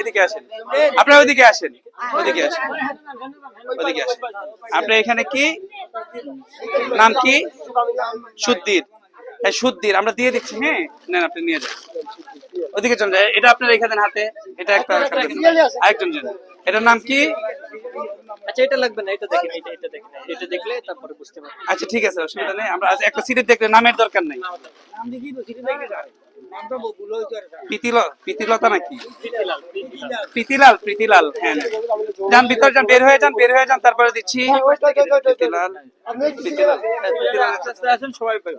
এদিকে আসেন। আপনারা ওইদিকে আসেন। ওইদিকে আসেন। ওইদিকে আসেন। আপনার এখানে কি? নাম কি? সুদ্দির। হ্যাঁ সুদ্দির আমরা দিয়ে দিচ্ছি হ্যাঁ? নেন আপনি নিয়ে যান। ওদিকে চলে যায় এটা আপনার রেখে দেন হাতে। এটা একটা আরেকজন জন। এটার নাম কি? আচ্ছা এটা লাগবে না এটা দেখেন এটা এটা দেখেন। এটা দেখলে তারপরে বুঝতে পারবেন। আচ্ছা ঠিক আছে অসুবিধা নেই। আমরা আজ একটা সিটের দেখলে নামের দরকার নাই। নাকি? প্রীতিলাল প্রীতিলাল হ্যাঁ। যান ভিতর যান বের হয়ে যান বের হয়ে যান তারপরে দিচ্ছি। হ্যাঁ,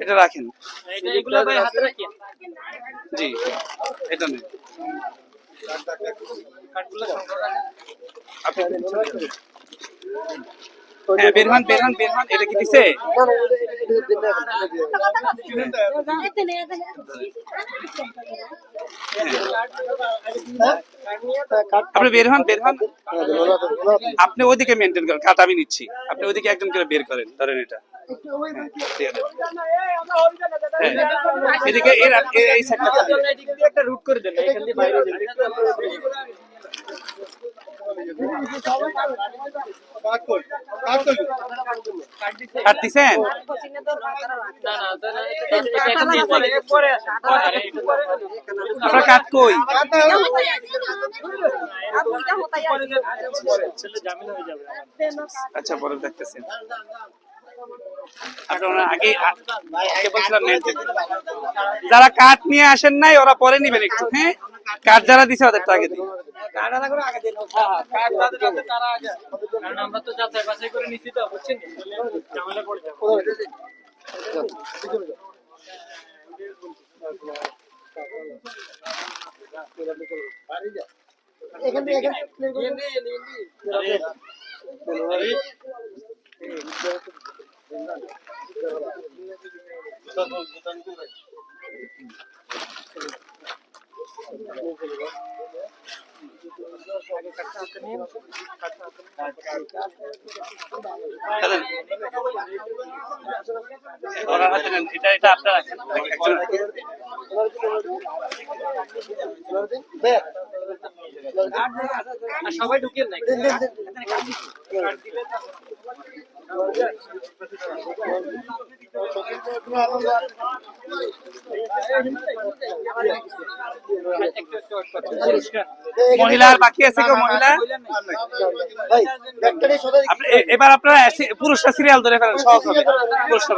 এটা রাখেন। এগুলো রাখেন। জি এটা নেই আপনি হ্যাঁ এটা কি দিছে? আপনি বের হন বের হন। আপনি ওইদিকে মেনটেন করেন খাতা আমি নিচ্ছি। আপনি ওইদিকে একজন করে বের করেন ধরেন এটা। হ্যাঁ, এদিকে এর এই সাইডটা একটা রুট করে দেন এখান দিয়ে বাইরে যাবেন কাট দিছেন না না দাদা এটা এটা এখান দিয়ে যাবেন। পরে আসেন পরে আসেন। আপনার কাট কই আচ্ছা পরে দেখতেছেন। যারা কাঠ নিয়ে আসেন নাই, ওরা পরে নিবেন একটু হ্যাঁ কাঠ যারা দিছে, ওদেরটা আগে আগে কারণ আমরা তো যাচাই বাছাই করে নিচ্ছি তো বুঝছেন ঝামেলা পড়ে যাবে। দাদা, ওনার হাতে নেন এটা এটা আপনারা রাখেন একজন সবাই ঢুকিয়ে নাই মহিলার বাকি আছে কেউ মহিলা? এবার আপনারা পুরুষরা সিরিয়াল ধরে ফেলেন সহজ হবে। পুরুষরা